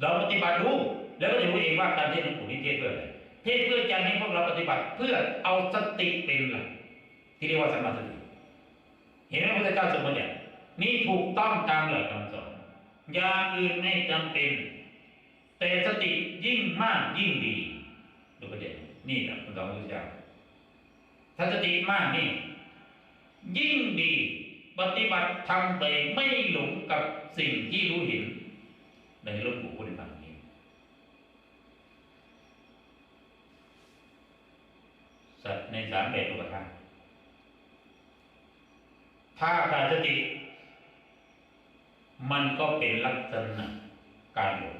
เราปฏิบัติรู้แล้วก็จะรู้เองว่าการเทศน์หลวงปู่นี่เทศเพื่ออะไรเทศเพื่อจะให้พวกเราปฏิบัติเพื่อเอาสติเป็นหลักที่เรียกว่าสัมมาสติเห็นไหมพระพุทธเจ้าทรงบัญญัตินี่ถูกต้องตามหลักคำสอนอย่างอื่นไม่จำเป็น แต่สติยิ่งมากยิ่งดีดูประเด็นนี่นะคุณสองระพุทธเจ้าถ้าสติมากนี่ ยิ่งดี ปฏิบัติทำไปไม่หลงกับสิ่งที่รู้เห็น ในหลวงปู่พุทธธรรมนี้สัตว์ในสามแบบรูปธรรมถ้าขาดสติ มันก็เป็นลักษณะการหลง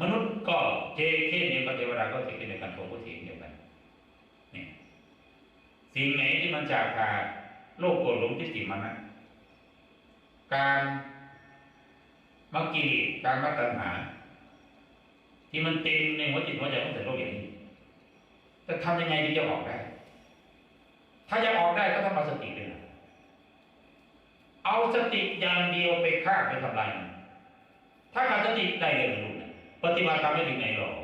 มนุษย์ก็เทเช่นเดียกับเทวดาก็เทเช่นเดียกันผมก็เทเดียวกันนี่สิ่งไหนที่มันจากขาดโลกโกรธหลงที่สิมันนะการ มักกิเลสการมักตัณหา ที่มันเต็มในหัวจิตหัวใจของแต่โลกอย่างนี้จะทำยังไงที่จะออกได้ ถ้าจะออกได้ก็ต้องเอาสติเป็นหลักเอาสติอย่างเดียวไปฆ่าไปทำลายถ้าขาดสติได้เลยนะลูกนะปฏิบัติตามไม่ถึงไหนหรอก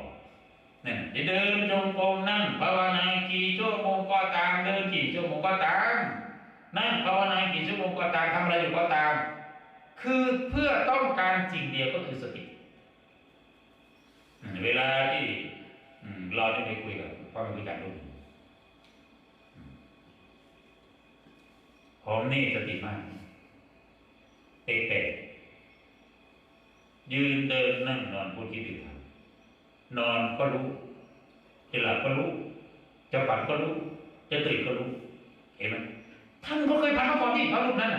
นั่นจะเดินจงกรมนั่งภาวนากี่ชั่วโมงก็ตามเดินกี่ชั่วโมงก็ตามนั่งภาวนากี่ชั่วโมงก็ตามทำอะไรอยู่ก็ตาม คือเพื่อต้องการสิ่งเดียวก็คือสติเวลาที่เราได้ไปคุยกับพ่อแม่คุยกันรุ่นอืมผมนี่สติมากเป๊ะๆยืนเดินนั่งนอนพูดคิดดูทำนอนก็รู้จะหลับก็รู้จะฝันก็รู้จะตื่นก็รู้ เห็นไหมท่านก็เคยผ่านมาก่อนที่พระรูปนั้น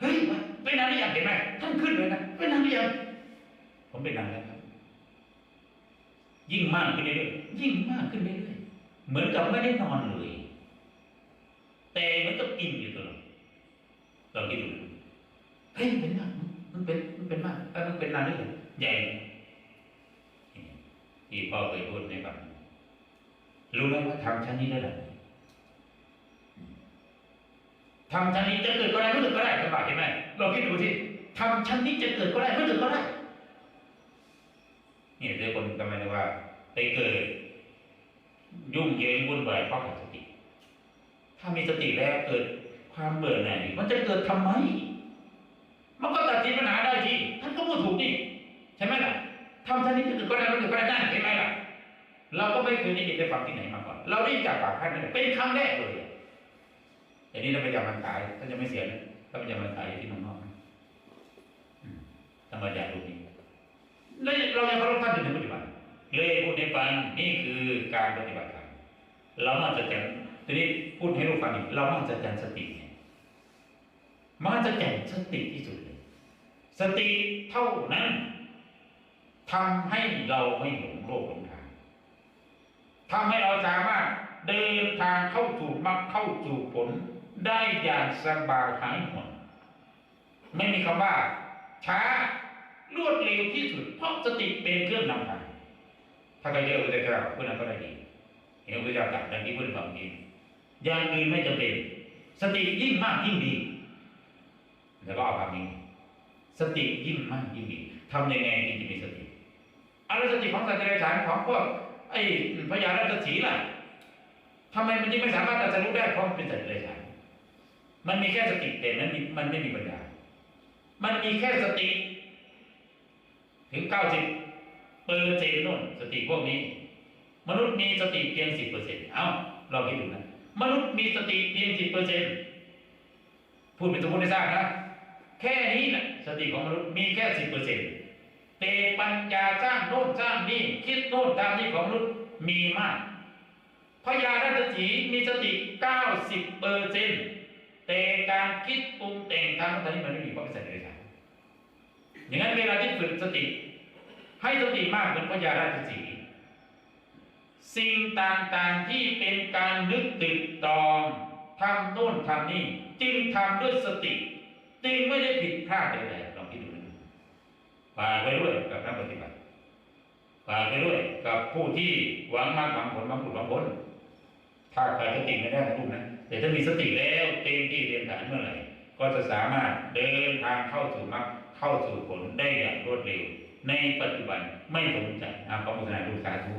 เฮ้ยเป็น นานหรือยังเห็นไหมท่านขึ้นเลยนะเป็นนานหรือยังผมเป็นนานแล้วครับ ยิ่งมากขึ้นเรื่อยๆยิ่งมากขึ้นเรื่อยๆเหมือนกับไม่ได้นอนเลย แต่เหมือนกับกินอยู่ตลอดลองคิดดูเฮ้ยมันเป็นมากมันเป็นมันเป็นมากเออมันเป็นนานหรือยังใหญ่ที่พ่อเคยพูดให้ฟังรู้ไหมว่าทำชั้นนี้ได้หรือ ทำชั้นนี้จะเกิดก็ได้ไม่เกิดก็ได้สบายเห็นไหมเราคิดดูสิทำชั้นนี้จะเกิดก็ได้ไม่เกิดก็ได้เนี่ยเดี๋ยวคนทำไมนะว่า ไปเกิด ยุ่งเยิงวุ่นวายเพราะขาดสติ ถ้ามีสติแล้วเกิดความเบื่อหน่ายมันจะเกิดทำไม มันก็ตัดสินปัญหาได้ทีท่านก็พูดถูกนี่ใช่ไหมล่ะทำท่านนี้จะเกิดก็ได้ไม่เกิดก็ได้ได้ใช่ไหมล่ะเราก็ไม่เคยได้ยินได้ฟังที่ไหนมาก่อน เราได้จากปากท่านนี่เป็นครั้งแรกเลย แต่นี้เราไปยำมันตายถ้าจะไม่เสียนะถ้าไปยำมันตายอยู่ที่มืองนอกนะอืมธรรมดาลูกนี้แล้วเรายังเคารพท่านอยู่ในปฏิบัติเลยพูดให้ฟังนี่คือการปฏิบัติธรรมเรามาจะแจนทีนี้พูดให้ลูกฟังอีกเรามาจะแจนสติเนี่ยมาจะแจนสติที่สุดเลย สติเท่านั้นทำให้เราไม่หลงโลกหลงทางทำให้เราสามารถเดินทางเข้าสู่มรรคเข้าสู่ผล ได้อย่างสบายหายห่วงไม่มีคำว่า ช้ารวดเร็วที่สุด เพราะสติเป็นเครื่องนำทางถ้าใครเรียกพระเจ้าพวกนั้นก็ได้ดีเห็นพระเจ้าตรัสดังนี้พูดฟังดีอย่างอื่นไม่จำเป็น สติยิ่งมากยิ่งดีแล้วก็เอาคำนี้สติยิ่งมากยิ่งดีทำยังไงที่จะมีสติอะไรสติของสัตว์เดรัจฉานของพวกไอ้พญาราชสีล่ะทำไมมันยังไม่สามารถจะรู้ได้เพราะมันเป็นสัตว์เดรัจฉาน มันมีแค่สติแต่มันมันไม่มีปัญญา มันมีแค่สติ ถึงเก้าสิบเปอร์เซ็นต์นู่นสติพวกนี้ มนุษย์มีสติเพียงสิบเปอร์เซ็นต์เอ้าเราคิดดูนะ มนุษย์มีสติเพียงสิบเปอร์เซ็นต์พูดเป็นตัวพูดได้สร้างนะ แค่นี้แหละสติของมนุษย์มีแค่สิบเปอร์เซ็นต์แต่ปัญญาสร้างโน่นสร้างนี่คิดโน่นทำนี่ของมนุษย์มีมากพญาราชสีมีสติเก้าสิบเปอร์เซ็นต์ แต่การคิดปรุงแต่งทางตอนนี้มันไม่มีเพราะเป็นสัตว์เดรัจฉาอย่างนั้นเวลาที่ฝึกสติ ให้สติมากเหมือนพญาราชสีสิ่งต่างๆที่เป็นการนึกตึกตองทำโน่นทำนี่จึงทำด้วยสติ จึงไม่ได้ผิดพลาดใดๆลองคิดดูนะฝากไว้ด้วยกับนักปฏิบัติฝากไว้ด้วยกับผู้ที่หวังมากหวังผลหวังผลหวังผลถ้าใครสติไม่ได้นะลูกนะ แต่ถ้ามีสติแล้วเต็มที่เต็มฐานเมื่อไหร่ก็จะสามารถเดินทางเข้าสู่มรรคเข้าสู่ผลได้อย่างรวดเร็ว ในปัจจุบันไม่สงสัยอาทธนาดูสาธุ